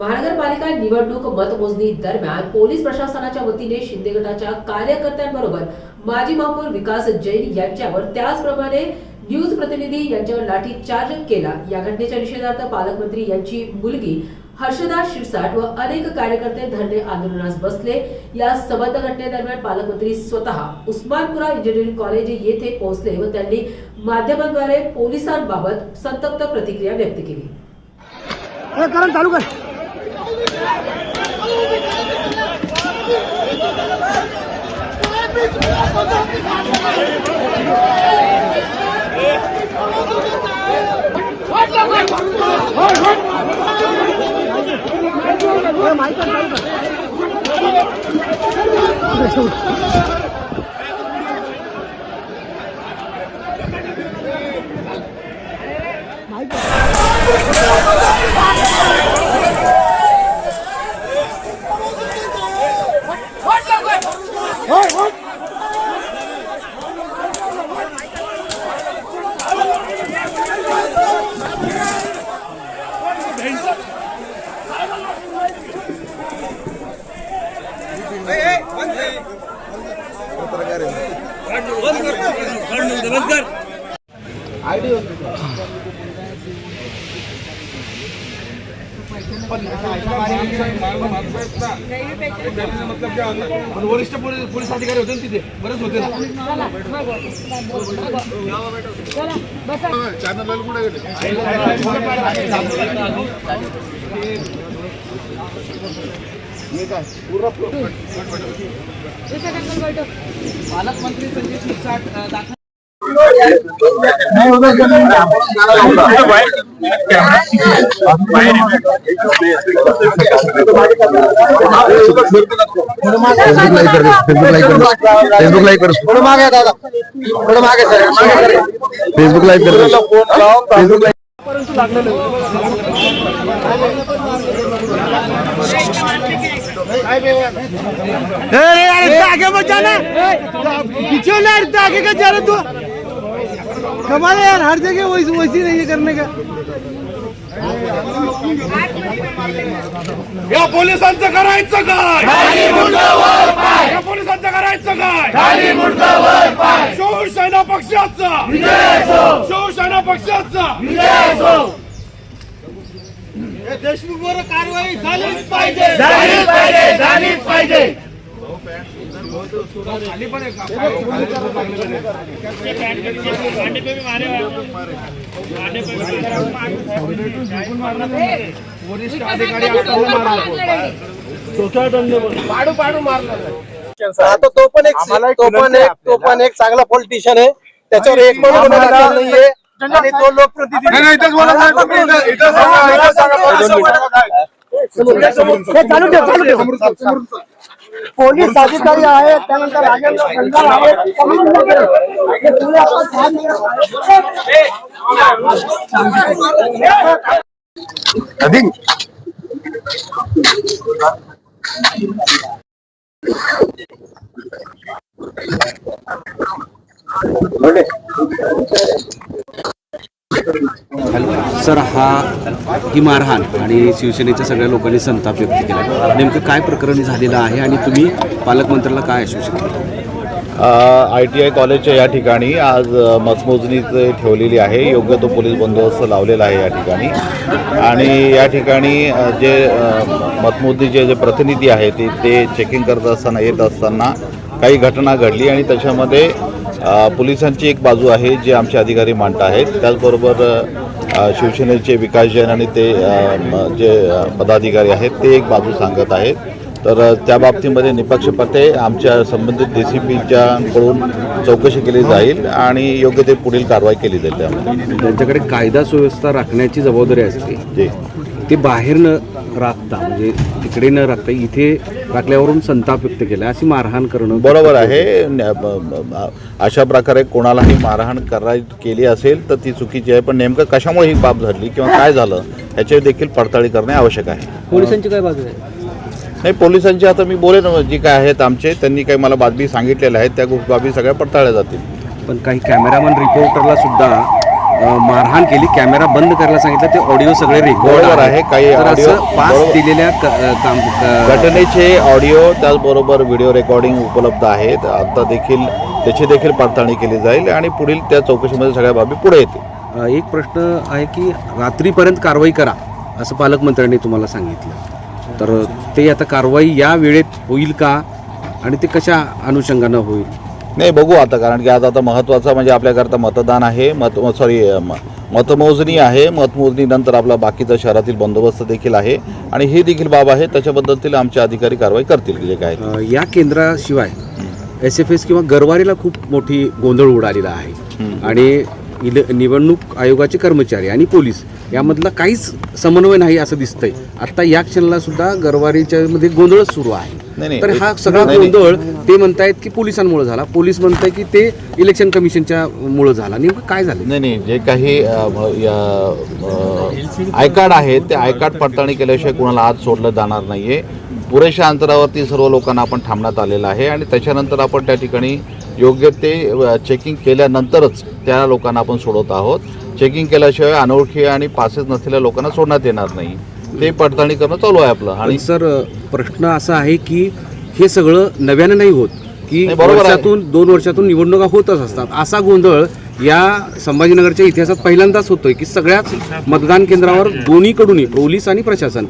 महानगरपालिका निवडणूक मतमोजणी दरम्यान पोलीस प्रशासनाच्या वतीने शिंदे गटाच्या कार्यकर्त्यांबरोबर माजी महापौर विकास जैन यांच्यावर त्याचप्रमाणे न्यूज प्रतिनिधी यांच्यावर लाठीचार्ज केला. या घटनेच्या निषेधार्थ पालकमंत्री यांची मुलगी हर्षदा शिरसाट व अनेक कार्यकर्ते धरणे आंदोलनास बसले. या सबंध घटनेदरम्यान पालकमंत्री स्वतः उस्मानपुरा इंजिनिअरिंग कॉलेज येथे पोहोचले व त्यांनी माध्यमांद्वारे पोलिसांबाबत संतप्त प्रतिक्रिया व्यक्त केली. हे करण चालू कर हे माईक कर, चालू कर. होय, होय. पण वरिष्ठ पोलीस पोलीस अधिकारी होते ना तिथे. बरेच होते पालकमंत्री संजय शिरसाट दाखल फेसबुक लाईक कर फेसबुक लाईक कर फेसबुक लाईक कर थोडं मागे आहे दादा थोडं मागे सर मागे सर. फेसबुक लाईक कर फेसबुक लाईक अरे यार इतना आगे मत जाना पीछे ना इतना आगे का जा रहा तू कमाल है यार हर जगह वैसी वैसी नहीं है करने का। या पोलिसांचं करायचं काय या पोलिसांचं करायचं काय शिवसेना पक्षाचा. शिवसेना पक्षाचा. देशमुख वर कारवाई झालीच पाहिजे. झालीच पाहिजे झालीच पाहिजे. वरिष्ठ अधिकारी असताना मारलं. पाडू पाडू मारलं आता तो पण एक तो पण एक तो पण एक चांगला पॉलिटिशियन आहे त्याच्यावर एक पण नाहीये आणि तो लोकप्रतिनिधी नाही, नाही, इथंच बोला साहेब, तुम्ही इथं- इथं सांगा, इथं सांगा. हे चालू ठेव चालू ठेव पोलीस अधिकारी आहेत त्यानंतर राजेंद्र खंडार आहेत हे सगळे आपण ध्यान अधिक सर हा ही मारहाण आणि शिवसेनेच्या सगळ्या लोकांनी संताप व्यक्त केला. नेमकं काय प्रकरण झालेलं आहे आणि तुम्ही पालकमंत्र्याला काय असू शकता? आय टी आय कॉलेजच्या या ठिकाणी आज मतमोजणी ठेवलेली आहे. योग्य तो पोलीस बंदोबस्त लावलेला आहे या ठिकाणी. आणि या ठिकाणी जे मतमोजणीचे जे प्रतिनिधी आहेत ते ते चेकिंग करत असताना येत असताना काही घटना घडली आणि त्याच्यामध्ये पोलिसांची एक बाजू आहे जे आमचे अधिकारी मांडत आहेत त्याचबरोबर शिवसेनेचे विकास जैन आणि ते जे पदाधिकारी आहेत ते एक बाजू सांगत आहेत. तर त्या बाबतीमध्ये निपक्षपाते आमच्या संबंधित डी सी पीच्याकडून चौकशी केली जाईल आणि योग्य ते पुढील कारवाई केली जाईल त्यामध्ये. त्यांच्याकडे कायदा सुव्यवस्था राखण्याची जबाबदारी असते. जे. ते बाहेर न राखता म्हणजे तिकडे न राखता इथे राखल्यावरून संताप व्यक्त केला अशी मारहाण करणं बरोबर आहे. न- ब- ब- अशा प्रकारे कोणालाही मारहाण कराय केली असेल तर ती चुकीची आहे. पण नेमकं कशामुळे ही बाब झाली किंवा काय झालं ह्याची देखील पडताळी करणे आवश्यक आहे. पोलिसांची काय बाजू आहे? नाही पोलिसांची आता मी बोलेन जी काय आहेत आमचे त्यांनी काही मला बातमी सांगितलेल्या आहेत त्या गोष्टी बाबी सगळ्या पडताळल्या जातील. पण काही कॅमेरामॅन रिपोर्टरला सुद्धा मारहाण केली कॅमेरा बंद करायला सांगितलं ते ऑडिओ सगळे रेकॉर्ड आहे, काही पास. दिलेल्या घटनेचे ऑडिओ त्याचबरोबर व्हिडिओ रेकॉर्डिंग उपलब्ध आहेत. आता देखील त्याची देखील पडताळणी केली जाईल आणि पुढील त्या चौकशीमध्ये सगळ्या बाबी पुढे येतील. एक प्रश्न आहे की रात्रीपर्यंत कारवाई करा असं पालकमंत्र्यांनी तुम्हाला सांगितलं. तर ते आता कारवाई या वेळेत होईल का? आणि ते कशा अनुषंगानं होईल? नाही बघू आता कारण की आज आता महत्त्वाचं म्हणजे आपल्याकरता मतदान आहे मत सॉरी मतमोजणी आहे. मतमोजणीनंतर आपला बाकीचा शहरातील बंदोबस्त देखील आहे. आणि ही देखील बाब आहे त्याच्याबद्दल आमचे अधिकारी कारवाई करतील जे काय या केंद्राशिवाय एस एफ एस किंवा गरवारीला खूप मोठी गोंधळ उडालेला आहे. आणि इले निवडणूक आयोगाचे कर्मचारी आणि पोलीस यामधला काहीच समन्वय नाही असं दिसतंय. आता या क्षणाला सुद्धा गरवारीच्या मध्ये गोंधळच सुरू आहे. नाही. तर हा सगळा. गोंधळ ते म्हणतायत की पोलिसांमुळे झाला. पोलीस म्हणताय की ते इलेक्शन कमिशनच्या मुळे झाला. नेमकं काय झालं? नाही नाही. जे काही अ, भ- या, अ, आय कार्ड आहेत ते आय कार्ड पडताळणी केल्याशिवाय कुणाला आत सोडलं जाणार नाहीये. पुरेशा अंतरावरती सर्व लोकांना आपण थांबण्यात आलेलं आहे आणि त्याच्यानंतर आपण त्या ठिकाणी योग्य ते चेकिंग केल्यानंतरच त्या लोकांना आपण सोडवत आहोत. चेकिंग केल्याशिवाय अनोळखी आणि पासेस नसलेल्या लोकांना सोडण्यात येणार नाही. ते पडताळणी करणं चालू आहे आपलं. आणि सर प्रश्न असा आहे की हे सगळं नव्यानं नाही होत की. वर्षातून दोन वर्षातून निवडणुका होतच असतात. असा गोंधळ या संभाजीनगरच्या इतिहासात पहिल्यांदाच होतोय की सगळ्याच मतदान केंद्रावर दोन्हीकडूनही पोलीस आणि प्रशासन.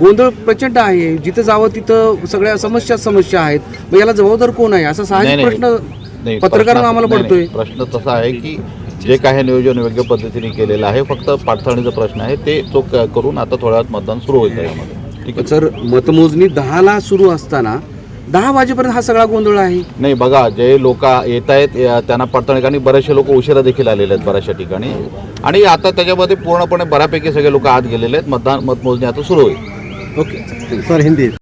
गोंधळ प्रचंड आहे. जिथं जावं तिथं सगळ्या समस्या समस्या आहेत. मग याला जबाबदार कोण आहे? असा साहजिक. प्रश्न पत्रकारांना आम्हाला पडतोय. प्रश्न तसा आहे की जे काही नियोजन योग्य पद्धतीने केलेलं आहे फक्त पडताळणीचा प्रश्न आहे ते तो करून आता थोड्या वेळात मतदान सुरू होईल त्यामध्ये ठीक आहे? सर मतमोजणी दहाला सुरू असताना दहा वाजेपर्यंत हा सगळा गोंधळ आहे? नाही बघा जे लोक येत आहेत त्यांना पडताळणी आणि बरेचसे लोक उशिरा देखील आलेले आहेत बऱ्याचशा ठिकाणी. आणि आता त्याच्यामध्ये पूर्णपणे बऱ्यापैकी सगळे लोक आत गेलेले आहेत. मतदान मतमोजणी आता सुरू होईल. ओके. सर हिंदी.